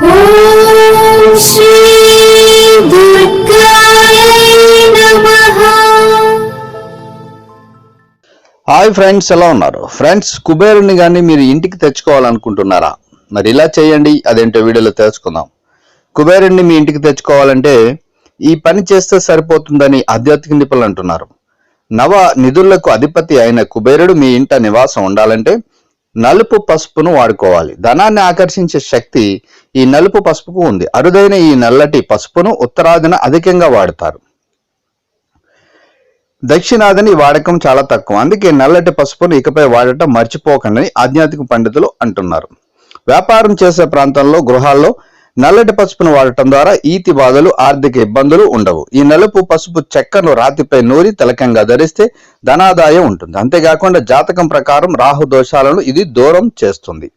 Hi friends ఎలా ఉన్నారు? Friends కుబేరుని కానీ మీరు ఇంటికి తెచ్చుకోవాలనుకుంటున్నారా? మరి ఇలా చేయండి అదేంటో వీడియోలో తెలుసుకుందాం. కుబేరుణ్ణి మీ ఇంటికి తెచ్చుకోవాలంటే ఈ పని చేస్తే సరిపోతుందని ఆధ్యాత్మిక నిపుణులు అంటున్నారు. నవ నిధులకు అధిపతి అయిన కుబేరుడు మీ ఇంట నివాసం ఉండాలంటే నలుపు పసుపును వాడుకోవాలి. ధనాన్ని ఆకర్షించే శక్తి ఈ నలుపు పసుపుకు ఉంది. అరుదైన ఈ నల్లటి పసుపును ఉత్తరాదిన అధికంగా వాడతారు. దక్షిణాదిని వాడకం చాలా తక్కువ. అందుకే నల్లటి పసుపును ఇకపై వాడటం మర్చిపోకండి ఆధ్యాత్మిక పండితులు అంటున్నారు. వ్యాపారం చేసే ప్రాంతంలో గృహాల్లో నల్లటి పసుపును వాడటం ద్వారా ఈతి బాధలు ఆర్థిక ఇబ్బందులు ఉండవు. ఈ నలుపు పసుపు చెక్కను రాతిపై నూరి తిలకంగా ధరిస్తే ధనాదాయం ఉంటుంది. అంతేకాకుండా జాతకం ప్రకారం రాహు దోషాలను ఇది దూరం చేస్తుంది.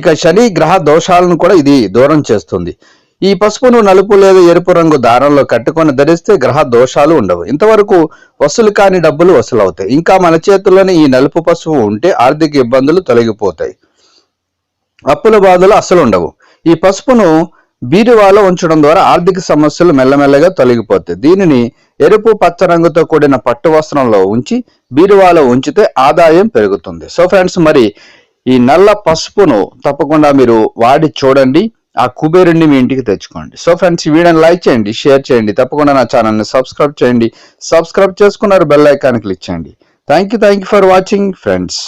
ఇక శని గ్రహ దోషాలను కూడా ఇది దూరం చేస్తుంది. ఈ పసుపును నలుపు లేదా ఎరుపు రంగు దారంలో కట్టుకొని ధరిస్తే గ్రహ దోషాలు ఉండవు. ఇంతవరకు వసూలు కాని డబ్బులు వసూలవుతాయి. ఇంకా మన చేతుల్లోనే ఈ నలుపు పసుపు ఉంటే ఆర్థిక ఇబ్బందులు తొలగిపోతాయి. అప్పుల బాధలు అస్సలు ఉండవు. ఈ పసుపును బీరువాలో ఉంచడం ద్వారా ఆర్థిక సమస్యలు మెల్లమెల్లగా తొలగిపోతాయి. దీనిని ఎరుపు పచ్చ రంగుతో కూడిన పట్టు వస్త్రంలో ఉంచి బీరువాలో ఉంచితే ఆదాయం పెరుగుతుంది. సో ఫ్రెండ్స్ మరి ఈ నల్ల పసుపును తప్పకుండా మీరు వాడి చూడండి. ఆ కుబేరుని మీ ఇంటికి తెచ్చుకోండి. సో ఫ్రెండ్స్ వీడియోని లైక్ చేయండి షేర్ చేయండి. తప్పకుండా నా ఛానల్ని సబ్స్క్రైబ్ చేయండి. సబ్స్క్రైబ్ చేసుకున్నారు బెల్ ఐకాన్ క్లిక్ చేయండి. Thank you thank you for watching friends